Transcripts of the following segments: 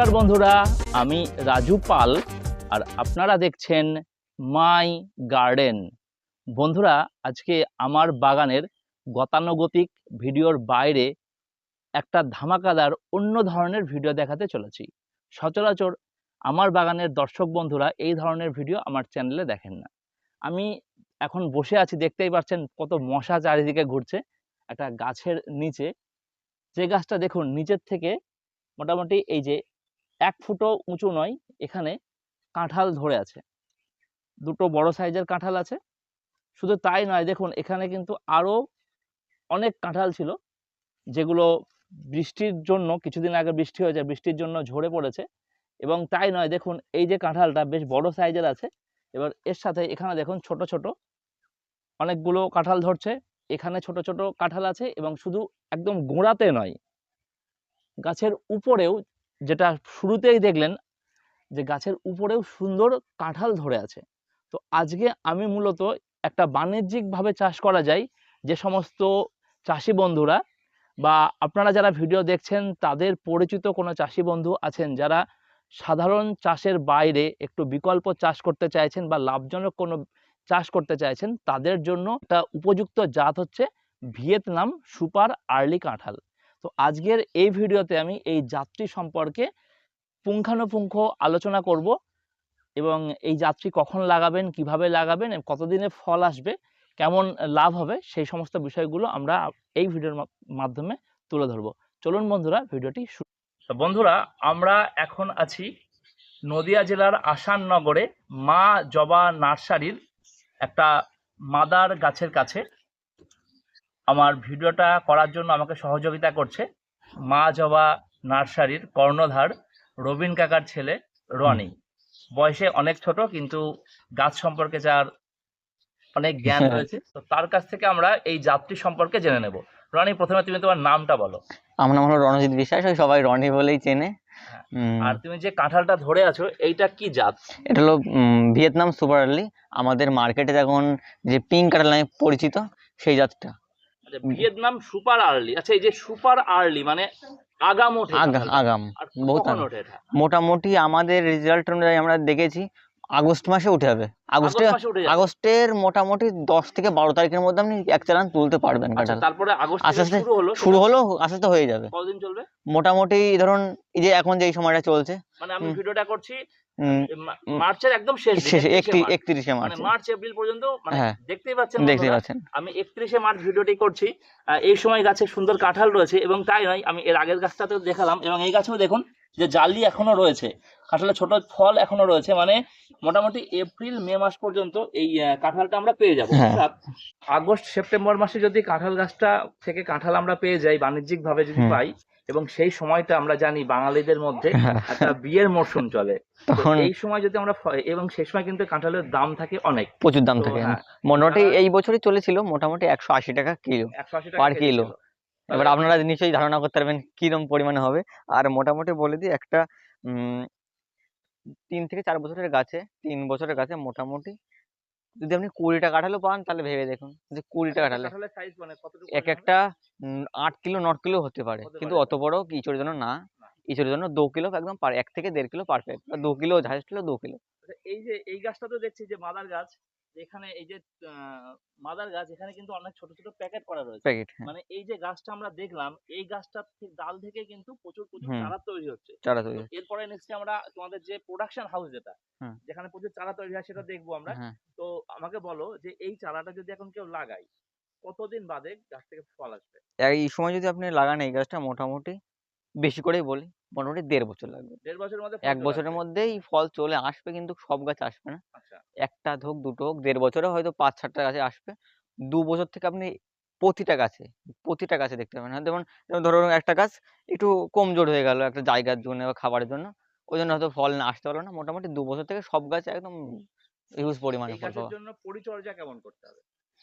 নমস্কার বন্ধুরা, আমি রাজু পাল আর আপনারা দেখছেন মাই গার্ডেন। বন্ধুরা, আজকে আমার বাগানের গতানুগতিক ভিডিওর বাইরে একটা ধামাকাদার অন্য ধরনের ভিডিও দেখাতে চলেছি। সচরাচর আমার বাগানের দর্শক বন্ধুরা এই ধরনের ভিডিও আমার চ্যানেলে দেখেন না। আমি এখন বসে আছি, দেখতেই পাচ্ছেন কত মশা চারিদিকে ঘুরছে। একটা গাছের নিচে, যে গাছটা দেখুন, নিচের থেকে মোটামুটি এই যে এক ফুটও উঁচু নয়, এখানে কাঁঠাল ধরে আছে। দুটো বড় সাইজের কাঁঠাল আছে। শুধু তাই নয়, দেখুন, এখানে কিন্তু আরও অনেক কাঁঠাল ছিল, যেগুলো বৃষ্টির জন্য, কিছুদিন আগে বৃষ্টি হয়েছে, বৃষ্টির জন্য ঝরে পড়েছে। এবং তাই নয়, দেখুন, এই যে কাঁঠালটা বেশ বড় সাইজের আছে। এবার এর সাথে এখানে দেখুন, ছোট ছোট অনেকগুলো কাঁঠাল ধরছে। এখানে ছোট ছোট কাঁঠাল আছে এবং শুধু একদম গোড়াতে নয়, গাছের উপরেও যেটা শুরুতেই দেখলেন যে গাছের উপরেও সুন্দর কাঁঠাল ধরে আছে। তো আজকে আমি মূলত একটা বাণিজ্যিকভাবে চাষ করা যায় যে সমস্ত চাষি বন্ধুরা বা আপনারা যারা ভিডিও দেখছেন তাদের পরিচিত কোনো চাষি বন্ধু আছেন যারা সাধারণ চাষের বাইরে একটু বিকল্প চাষ করতে চাইছেন বা লাভজনক কোনো চাষ করতে চাইছেন তাদের জন্য একটা উপযুক্ত জাত হচ্ছে ভিয়েতনাম সুপার আর্লি কাঁঠাল। তো আজকের এই ভিডিওতে আমি এই যাত্রী সম্পর্কে পুঙ্খানুপুঙ্খ আলোচনা করব এবং এই যাত্রী কখন লাগাবেন, কীভাবে লাগাবেন কতদিনে ফল আসবে, কেমন লাভ হবে, সেই সমস্ত বিষয়গুলো আমরা এই ভিডিওর মাধ্যমে তুলে ধরবো। চলুন বন্ধুরা, ভিডিওটি শুরু বন্ধুরা, আমরা এখন আছি নদিয়া জেলার আসাননগরে মা জবা নার্সারির একটা মাদার গাছের কাছে। আমার ভিডিওটা করার জন্য আমাকে সহযোগিতা করছে মা জবা নার্সারির কর্ণধার রবিন কাকার ছেলে রনি। বয়সে অনেক ছোট কিন্তু গাছ সম্পর্কে যার অনেক জ্ঞান রয়েছে তো তার কাছ থেকে আমরা এই জাতটি সম্পর্কে জেনে নেব। রনি প্রথমে তুমি তোমার নামটা বলো। আমার নাম হলো রণজিৎ বিশ্বাস ওই সবাই রনি বলেই চেনে। হ্যাঁ। আর তুমি যে কাঁঠালটা ধরে আছো এইটা কি জাত? এটা হলো ভিয়েতনাম সুপার আর্লি। আমাদের মার্কেটে এখন যে পিঙ্ক কাঁঠাল নামে পরিচিত সেই জাতটা। আচ্ছা, ভিয়েতনাম সুপার আর্লি। আচ্ছা এই যে সুপার আর্লি মানে আগাম আগাম বহুত মোটামুটি আমাদের রেজাল্ট অনুযায়ী আমরা দেখেছি আগস্ট মাসে উঠে যাবে। আগস্টে। আগস্টের মোটামুটি দশ থেকে বারো তারিখের মধ্যে আপনি এক চালান তুলতে পারবেন আচ্ছা, কাঁঠাল তারপরে আগস্ট আস্তে আস্তে শুরু হলো শুরু হলো আস্তে আস্তে হয়ে যাবে। কতদিন চলবে? মোটামুটি ধরুন এই যে এখন যেই সময়টা চলছে মানে আমি ভিডিওটা করছি মার্চের একদম শেষ দিকে, 31 একটি মার্চ। একত্রিশে মানে মার্চ মার্চ এপ্রিল পর্যন্ত মানে হ্যাঁ। দেখতেই পাচ্ছেন দেখতেই পাচ্ছেন। আমি একত্রিশে মার্চ ভিডিওটি করছি এই সময় গাছে সুন্দর কাঁঠাল রয়েছে এবং তাই নয় আমি এর আগের গাছটাতেও দেখালাম এবং এই গাছেও দেখুন যে জালি এখনও রয়েছে। কাঁঠালের ছোট ফল এখনও রয়েছে। মানে মোটামুটি এপ্রিল মে মাস পর্যন্ত এই কাঁঠালটা আমরা পেয়ে যাব। হ্যাঁ। আগস্ট সেপ্টেম্বর মাসে যদি কাঁঠাল গাছটা থেকে কাঁঠাল আমরা পেয়ে যাই বাণিজ্যিক ভাবে যদি পাই এবং সেই সময়টা আমরা জানি বাঙালিদের মধ্যে হ্যাঁ। একটা বিয়ের মরশুম চলে। এই সময় যদি আমরা এবং সেই সময় কিন্তু কাঁঠালের দাম থাকে অনেক। প্রচুর দাম থাকে। হ্যাঁ, মোটামুটি এই বছরই চলেছিল মোটামুটি একশো আশি টাকা কিলো একশো আশি টাকা কিলো। এবার আপনারা নিশ্চয়ই ধারণা করতে পারবেন কিরম পরিমাণে হবে। আর মোটামুটি বলে দিই একটা তিন থেকে চার বছরের গাছে তিন বছরের গাছে মোটামুটি যদি আপনি কুড়িটা কাঁঠালও পান তাহলে ভেবে দেখুন যে কুড়িটা কাঁঠালে কাঁঠালের সাইজ মানে এক একটা আট কিলো ন কিলো হতে পারে। কিন্তু অত বড় ইঁচড়ের জন্য না। ইঁচড়ের জন্য দু কিলো একদম পার এক থেকে দেড় কিলো পারফেক্ট দু কিলো হাইস্ট হলো দু কিলো। আচ্ছা, এই যে এই গাছটা তো দেখছি যে মাদার গাছ। এখানে এই যে মাদার গাছ এখানে কিন্তু অনেক ছোট ছোট প্যাকেট করা রয়েছে। হ্যাঁ। মানে এই যে গাছটা আমরা দেখলাম এই গাছটার থেকে- ডাল থেকে কিন্তু প্রচুর প্রচুর চারা তৈরি হচ্ছে। চারা তৈরি এরপরে নেক্সট আমরা তোমাদের যে প্রোডাকশন হাউস যেটা যেখানে প্রচুর চারা তৈরি হয় সেটা দেখব আমরা। হ্যাঁ। তো আমাকে বলো যে এই চারাটা যদি এখন কেউ লাগায় কতদিন বাদে গাছ থেকে ফল আসবে? এই সময় যদি আপনি লাগান এই গাছটা মোটামুটি বেশি করেই বলি মোটামুটি দেড় বছর লাগবে। দেড় বছরের মধ্যে এক বছরের? মধ্যেই ফল চলে আসবে কিন্তু সব গাছ আসবে না। আচ্ছা। একটা হোক দুটো হোক দেড় বছরে হয়তো পাঁচ সাতটা গাছে আসবে। দু বছর থেকে আপনি প্রতিটা গাছে প্রতিটা গাছে দেখতে পাবেন। যেমন যেমন ধরুন একটা গাছ একটু কমজোর হয়ে গেল একটা জায়গার জন্য বা খাবারের জন্য ওই জন্য হয়তো ফল না আসতে পারল না। মোটামুটি দু বছর থেকে সব গাছ একদম হিউজ পরিমাণে ফল পাওয়া। জন্য পরিচর্যা কেমন করতে হবে?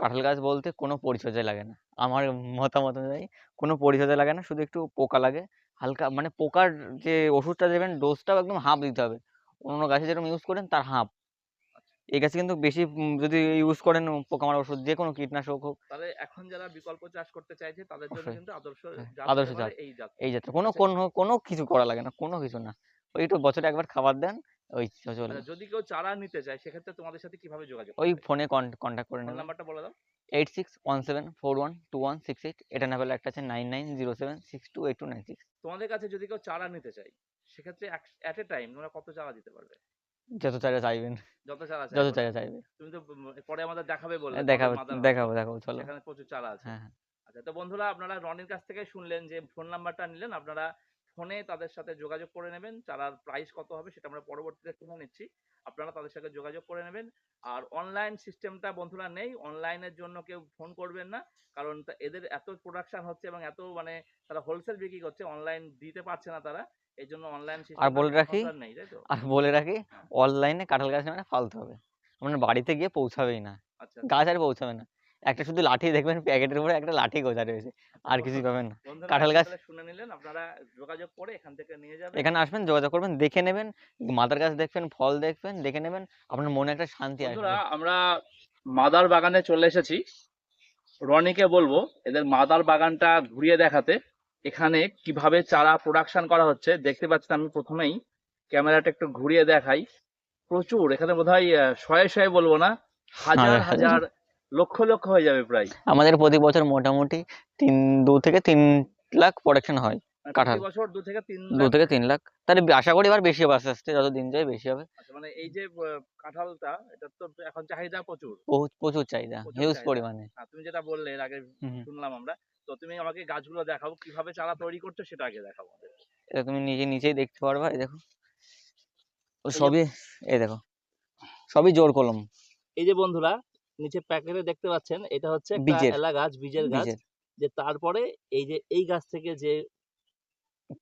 কাঁঠাল গাছ বলতে কোনো পরিচর্যা লাগে না। আমার মতামত অনুযায়ী কোনো পরিচর্যা লাগে না শুধু একটু পোকা লাগে। হালকা মানে পোকার যে ওষুধটা দেবেন ডোজটাও একদম হাফ দিতে হবে। অন্য গাছে যেরকম ইউজ করেন তার হাফ এই গাছে কিন্তু বেশি যদি ইউজ করেন পোকামারা ওষুধ যে কোনো কীটনাশক হোক। তাহলে এখন যারা বিকল্প চাষ করতে চাইছে তাদের জন্য কিন্তু আদর্শ হ্যাঁ, আদর্শ জাত। এই জাত কোনো আচ্ছা। কোনো কোনো কিছু করা লাগে না কোনো কিছু না। ওই একটু বছরে একবার খাবার দেন ওই চলে। আচ্ছা, যদি কেউ চারা নিতে চায় সেক্ষেত্রে তোমাদের সাথে কীভাবে যোগাযোগ ওই ফোনে কন্ট্যাক্ট করে নেবেন নাম্বারটা বলে দাও। Eight six one seven four one two one six eight এটা না পেলে একটা আছে nine nine zero seven six two eight two nine six তোমাদের কাছে যদি কেউ চারা নিতে চায় সেক্ষেত্রে অ্যাট এ টাইম তোমরা কত চারা দিতে পারবে? যত চাইলে চাইবেন। যত চারা চাই যত। চাইলে চাইবে। তুমি তো পরে আমাদের দেখাবে বলে দেখাবো দেখাবো দেখাবো চলো। এখানে প্রচুর চারা আছে। হ্যাঁ হ্যাঁ। আচ্ছা তো বন্ধুরা আপনারা রনির কাছ থেকে শুনলেন যে ফোন নাম্বারটা নিলেন। আপনারা ফোনে তাদের সাথে যোগাযোগ করে নেবেন। চারার প্রাইস কত হবে সেটা আমরা পরবর্তীতে শুনে নিচ্ছি। আপনারা তাদের সাথে যোগাযোগ করে নেবেন। আর অনলাইন সিস্টেমটা বন্ধুরা নেই। অনলাইনের জন্য কেউ ফোন করবেন না। কারণ এদের এত প্রোডাকশন হচ্ছে এবং এত মানে তারা হোলসেল বিক্রি করছে অনলাইন দিতে পারছে না তারা। এই জন্য অনলাইন আর বলে রাখি, আর বলে রাখি অনলাইনে কাঁঠাল গাছ মানে ফালতে হবে। আপনার বাড়িতে গিয়ে পৌঁছাবেই না। আচ্ছা। গাছ আর পৌঁছাবে না। একটা শুধু লাঠি দেখবেন প্যাকেটের উপরে একটা লাঠি গোজা রয়েছে। আর কিছুই পাবেন না। কাঁঠাল গাছ- শুনে নিলেন আপনারা যোগাযোগ করে এখান থেকে নিয়ে যাবেন। এখানে আসবেন যোগাযোগ করবেন দেখে নেবেন মাদার গাছ দেখবেন ফল দেখবেন দেখে নেবেন আপনার মনে একটা শান্তি আসবে। আমরা মাদার বাগানে চলে এসেছি। রনিকে বলব এদের মাদার বাগানটা ঘুরিয়ে দেখাতে এখানে কীভাবে চারা প্রোডাকশন করা হচ্ছে। দেখতে পাচ্ছেন আমি প্রথমেই ক্যামেরাটা একটু ঘুরিয়ে দেখাই। প্রচুর এখানে বোধহয় আহ, শয়ে শয়ে বলব না হাজার। হাজার লক্ষ লক্ষ হয়ে যাবে প্রায়। আমাদের প্রতি বছর মোটামুটি তিন দু থেকে তিন লাখ প্রোডাকশন হয় মানে কাঁঠাল। বছর দু থেকে তিন দু থেকে তিন লাখ। তাহলে আশা করি এবার বেশি হবে আস্তে আস্তে যত দিন যায় বেশি হবে। আচ্ছা, মানে এই যে কাঁঠালটা এটা তো এখন চাহিদা প্রচুর। প্রচুর চাহিদা হিউজ পরিমাণে। তুমি যেটা বললে এর আগে। শুনলাম আমরা তো তুমি আমাকে গাছগুলো দেখাও কীভাবে চারা তৈরি করছ সেটা আগে দেখাবো এটা তুমি নিজে নিচেই দেখতে পারবা এই দেখো। ও সবই এই দেখো সবই জোর কলম। এই যে বন্ধুরা নিচে প্যাকেটে দেখতে পাচ্ছেন এটা হচ্ছে। এলা গাছ বীজের গাছ। যে তারপরে এই যে এই গাছ থেকে যে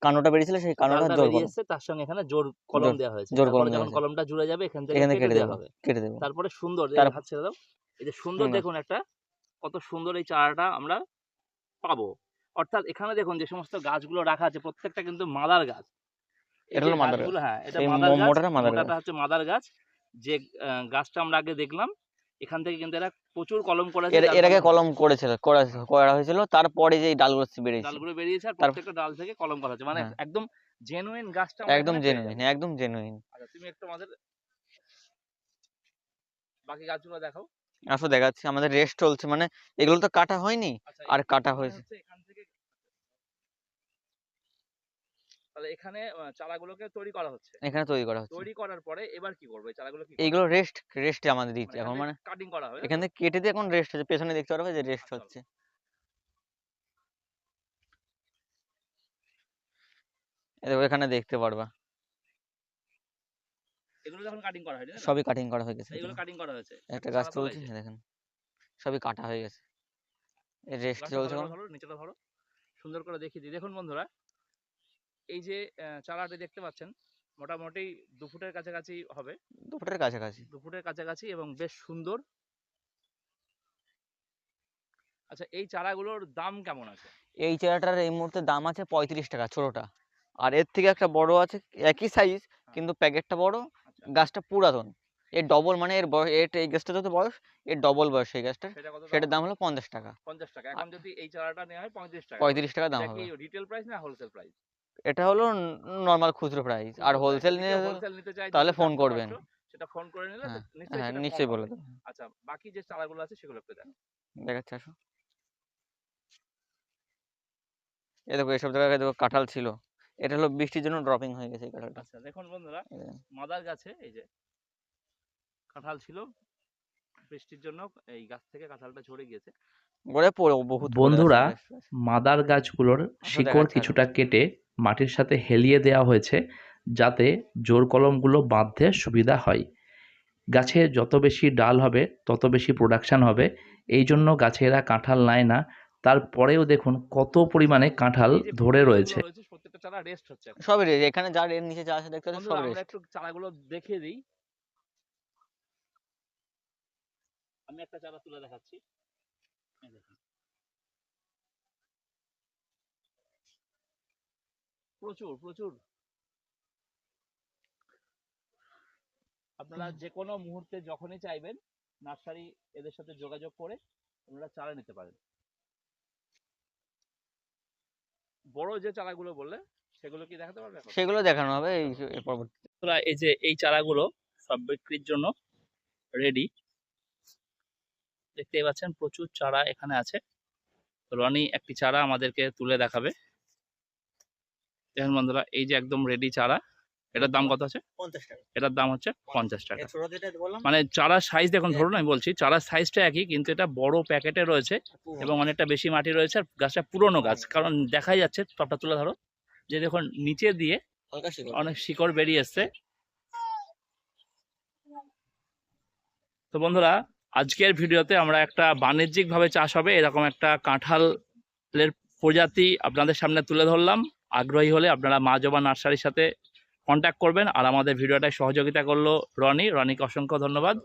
কানোটা বেরিয়েছিল সেই কানোটা জোর বেরিয়ে কলম। এসছে তার সঙ্গে এখানে জোর কলম দেওয়া হয়েছে। জোর কলম যখন কলমটা জুড়ে যাবে এখান থেকে কেটে দেওয়া হবে। কেটে দেবো। তারপরে সুন্দর এই হাত ছেড়ে দাও। এই যে সুন্দর। দেখুন একটা কত সুন্দর এই চারাটা আমরা পাবো। অর্থাৎ এখানে দেখুন যে সমস্ত গাছগুলো রাখা আছে প্রত্যেকটা কিন্তু মাদার গাছ। এটা হলো মাদার গাছ। হ্যাঁ এটা মাদার গাছ মোটাটা মাদার গাছ। হচ্ছে মাদার গাছ। যে গাছটা আমরা আগে দেখলাম এখান থেকে কিন্তু এরা প্রচুর কলম এর আগে কলম করেছিল করা করা হয়েছিল তারপরে যে ডালগুলো বেরিয়েছে। ডালগুলো বেরিয়েছে আর প্রত্যেকটা ডাল থেকে কলম করা হচ্ছে মানে হ্যাঁ। একদম জেনুইন গাছটা একদম জেনুইন একদম জেনুইন আচ্ছা তুমি একটু আমাদের বাকি গাছগুলো দেখাও। আসো দেখাচ্ছি। আমাদের রেস্ট চলছে মানে এগুলো তো কাটা হয়নি আচ্ছা আর কাটা হয়েছে। হচ্ছে এখান থেকে তাহলে এখানে চারাগুলোকে তৈরি করা হচ্ছে। এখানে তৈরি করা হচ্ছে। তৈরি করার পরে এবার কি করবে? চারাগুলো কি এইগুলো রেস্ট রেস্টে আমাদের দিচ্ছে এখন মানে কাটিং করা হবে। এখান কেটে দিয়ে এখন রেস্ট হচ্ছে। পেছনে দেখতে পারবে যে রেস্ট আচ্ছা। হচ্ছে। দেখো এখানে দেখতে পারবা। এগুলো যখন কাটিং করা তাই সবই কাটিং করা হয়ে গেছে এগুলো কাটিং করা হয়েছে। একটা গাছ চলছে দেখেন। সবই কাটা হয়ে গেছে। রেস্ট চলছে নিচেটা ধরো সুন্দর করে দেখিয়ে দিই। দেখুন বন্ধুরা এই যে চারাটি দেখতে পাচ্ছেন মোটামুটি দু ফুটের কাছাকাছি হবে। দু ফুটের কাছাকাছি। দু ফুটের কাছাকাছি এবং বেশ সুন্দর। আচ্ছা এই চারাগুলোর দাম কেমন আছে? এই চারাটার এই মুহূর্তে দাম আছে পঁয়ত্রিশ টাকা ছোটটা। আর এর থেকে একটা বড় আছে একই সাইজ কিন্তু প্যাকেটটা বড় আচ্ছা। গাছটা পুরাতন। এর ডবল মানে এর বয়স এর এই গাছটা যত বয়স এর ডবল বয়স এই গাছটার। সেটা সেটার দাম হলো পঞ্চাশ টাকা। পঞ্চাশ টাকা। এখন যদি এই চারাটা নেওয়া হয় পঁয়ত্রিশ টাকা। পঁয়ত্রিশ টাকা দাম হবে। রিটেল প্রাইস না হোলসেল প্রাইস এটা হলো নর্মাল খুচরো প্রাইস আর হোলসেল নিয়ে নিতে চাই তাহলে ফোন করবেন। সেটা ফোন করে নিলে হ্যাঁ, নিশ্চয়ই হ্যাঁ বলে। দেবো। আচ্ছা বাকি যে চারাগুলো আছে সেগুলো একটু দেন দেখাচ্ছে আসো। এ দেখো এসব জায়গায় দেখো কাঁঠাল ছিল। এটা হলো বৃষ্টির জন্য ড্রপিং হয়ে গেছে এই কাঁঠালটা। আচ্ছা দেখুন বন্ধুরা মাদার গাছে এই যে কাঁঠাল ছিল বৃষ্টির জন্য এই গাছ থেকে কাঁঠালটা ঝরে গিয়েছে। গড়ে পড়ে বহুত বন্ধুরা, মাদার গাছগুলোর শিকড় কিছুটা কেটে মাটির সাথে হেলিয়ে দেওয়া হয়েছে যাতে জোর কলমগুলো বাঁধতে সুবিধা হয়। গাছে যত বেশি ডাল হবে তত বেশি প্রোডাকশন হবে। এই জন্য গাছে এরা কাঁঠাল নেয় না। তারপরেও দেখুন কত পরিমাণে কাঁঠাল ধরে রয়েছে। প্রত্যেকটা চারা রেস্ট হচ্ছে সবই রেস্ট এখানে যার এর নিচে যা আছে দেখতে পাচ্ছেন সব রেস্ট একটু চারাগুলো দেখিয়ে দিই। আমি একটা চারা তুলে দেখাচ্ছি এই দেখুন। প্রচুর প্রচুর। আপনারা যে কোনো মুহূর্তে যখনই চাইবেন নার্সারি এদের সাথে যোগাযোগ করে আপনারা চারা নিতে পারেন। বড় যে চারাগুলো বললে সেগুলো কি দেখাতে পারবে এখন? সেগুলো দেখানো হবে এই এর পরবর্তী এই যে এই চারাগুলো সব বিক্রির জন্য রেডি দেখতেই পাচ্ছেন প্রচুর চারা এখানে আছে। রনি একটি চারা আমাদেরকে তুলে দেখাবে। দেখুন বন্ধুরা এই যে একদম রেডি চারা এটার দাম কত আছে? এটার দাম হচ্ছে পঞ্চাশ টাকা। মানে চারার সাইজ দেখুন ধরুন আমি বলছি চারার সাইজটা একই কিন্তু এটা বড় প্যাকেটে রয়েছে এবং অনেকটা বেশি মাটি রয়েছে আর গাছটা পুরনো গাছ। কারণ দেখাই যাচ্ছে টপটা তুলে ধরো যে দেখুন নিচে দিয়ে অনেক শিকড় বেরিয়ে এসছে। তো বন্ধুরা আজকের ভিডিওতে আমরা একটা বাণিজ্যিক ভাবে চাষ হবে এরকম একটা কাঁঠালের প্রজাতি আপনাদের সামনে তুলে ধরলাম। আগ্রহী হলে আপনারা মা জবা নার্সারির সাথে কন্ট্যাক্ট করবেন। আর আমাদের ভিডিওটায় সহযোগিতা করল রনি। রনিকে অসংখ্য ধন্যবাদ।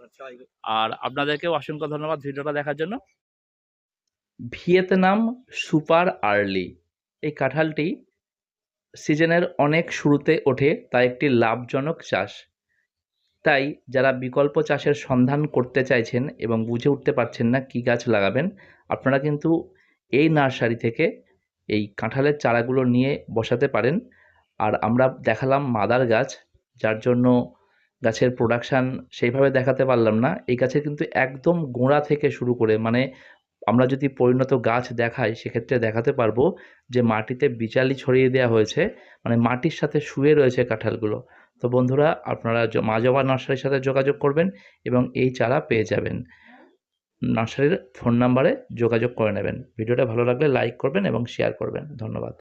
আর আপনাদেরকেও অসংখ্য ধন্যবাদ ভিডিওটা দেখার জন্য। Vietnam super early. এই কাঁঠালটি সিজনের অনেক শুরুতে ওঠে তা একটি লাভজনক চাষ। তাই যারা বিকল্প চাষের সন্ধান করতে চাইছেন এবং বুঝে উঠতে পারছেন না কী গাছ লাগাবেন, আপনারা কিন্তু এই নার্সারি থেকে এই কাঁঠালের চারাগুলো নিয়ে বসাতে পারেন। আর আমরা দেখালাম মাদার গাছ, যার জন্য গাছের প্রোডাকশান সেইভাবে দেখাতে পারলাম না। এই গাছের কিন্তু একদম গোড়া থেকে শুরু করে মানে আমরা যদি পরিণত গাছ দেখাই, সেক্ষেত্রে দেখাতে পারব যে মাটিতে বিচালি ছড়িয়ে দেওয়া হয়েছে মানে মাটির সাথে শুয়ে রয়েছে কাঁঠালগুলো। তো বন্ধুরা, আপনারা মা জবা নার্সারির সাথে যোগাযোগ করবেন এবং এই চারা পেয়ে যাবেন। নার্সারির ফোন নাম্বারে যোগাযোগ করে নেবেন। ভিডিওটা ভালো লাগলে লাইক করবেন এবং শেয়ার করবেন। ধন্যবাদ।